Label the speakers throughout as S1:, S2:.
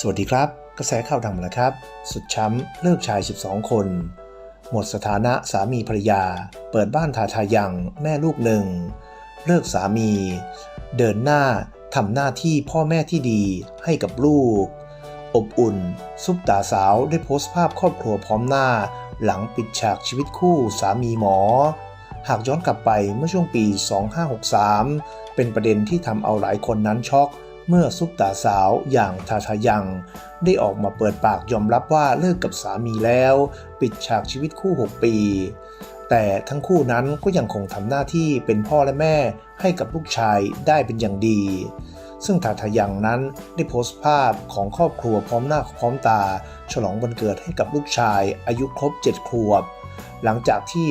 S1: สวัสดีครับ กระแสข่าวดังแล้วครับ สุดช้ำเลิกชาย 12 คน หมดสถานะสามีภรรยา เปิดบ้านทาทายังแม่ลูกหนึ่ง เลิกสามี เดินหน้าทำหน้าที่พ่อแม่ที่ดีให้กับลูก อบอุ่น ซุปตาสาวได้โพสต์ภาพครอบครัวพร้อมหน้า หลังปิดฉากชีวิตคู่สามีหมอ หากย้อนกลับไปเมื่อช่วงปี 2563 เป็นประเด็นที่ทำเอาหลายคนนั้นช็อก เมื่อซุปตาสาวอย่างทาทายัง ได้ออกมาเปิดปากยอมรับว่าเลิกกับสามีแล้ว ปิดฉากชีวิตคู่ 6 ปี แต่ทั้งคู่นั้นก็ยังคงทำหน้าที่เป็นพ่อและแม่ให้กับลูกชายได้เป็นอย่างดี ซึ่งทาทายังนั้นได้โพสต์ภาพของครอบครัวพร้อมหน้าพร้อมตา ฉลองวันเกิดให้กับลูกชาย อายุครบ7ขวบ หลังจากที่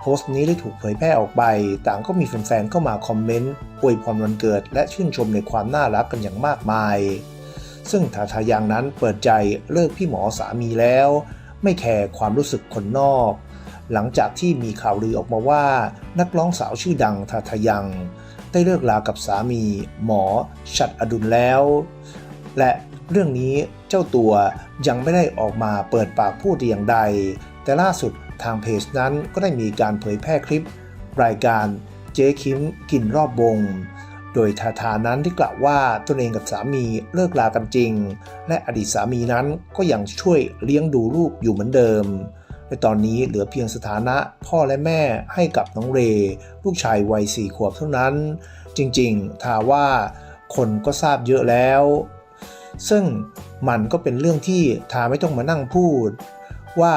S1: โพสต์นี้ได้ถูกเผยแพร่ออกไป ต่างก็มีแฟนๆเข้ามาคอมเมนต์ อวยพรวันเกิด และชื่นชมในความน่ารักกันอย่างมากมาย ซึ่งทาทายังนั้นเปิดใจเลิกพี่หมอสามีแล้ว ไม่แคร์ความรู้สึกคนนอก หลังจากที่มีข่าวลือออกมาว่านักร้องสาวชื่อดังทาทายัง ได้เลิกลากับสามี หมอชัดอดุลแล้ว และเรื่องนี้เจ้าตัวยังไม่ได้ออกมาเปิดปากพูดอย่างใด แต่ล่าสุดทางเพจนั้นก็ได้มีการเผยแพร่คลิป รายการ เจ๊คิมกินรอบวง โดยทาทานั้นได้กล่าวว่าตนเองกับสามีเลิกลากันจริง และอดีตสามีนั้นก็ยังช่วยเลี้ยงดูลูกอยู่เหมือนเดิมในตอนนี้เหลือเพียงสถานะพ่อและแม่ให้กับน้องเร ลูกชายวัยสี่ขวบเท่านั้น จริงๆ ทาว่าคนก็ทราบเยอะแล้ว ซึ่งมันก็เป็นเรื่องที่ทาไม่ต้องมานั่งพูด ว่า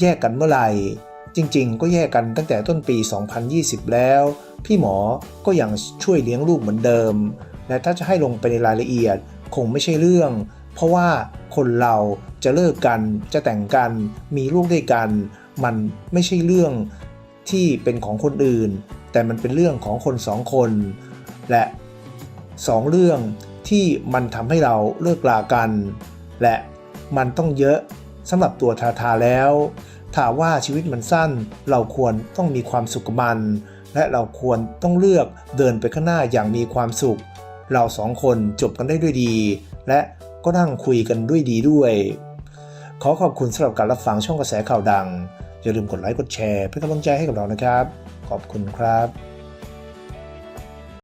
S1: แยกกันเมื่อไหร่ จริงๆ ก็แยกกันตั้งแต่ต้นปี 2020 แล้ว พี่หมอก็ยังช่วยเลี้ยงลูกเหมือนเดิม และถ้าจะให้ลงไปในรายละเอียดคงไม่ใช่เรื่อง เพราะว่าคนเราจะเลิกกัน จะแต่งกัน มีลูกด้วยกัน มันไม่ใช่เรื่องที่เป็นของคนอื่น แต่มันเป็นเรื่องของคนสองคน และสองเรื่องที่มันทำให้เราเลิกลากัน และมันต้องเยอะสำหรับตัวทาทาแล้ว ถาว่าชีวิตมันสั้น เราควรต้องมีความสุขกับมัน และเราควรต้องเลือกเดินไปข้างหน้าอย่างมีความสุข เราสองคนจบกันได้ด้วยดี และก็นั่งคุยกันด้วยดีด้วย ขอขอบคุณสำหรับการรับฟังช่องกระแสข่าวดัง อย่าลืมกดไลค์กดแชร์เพื่อกำลังใจให้กับเรานะครับ ขอบคุณครับ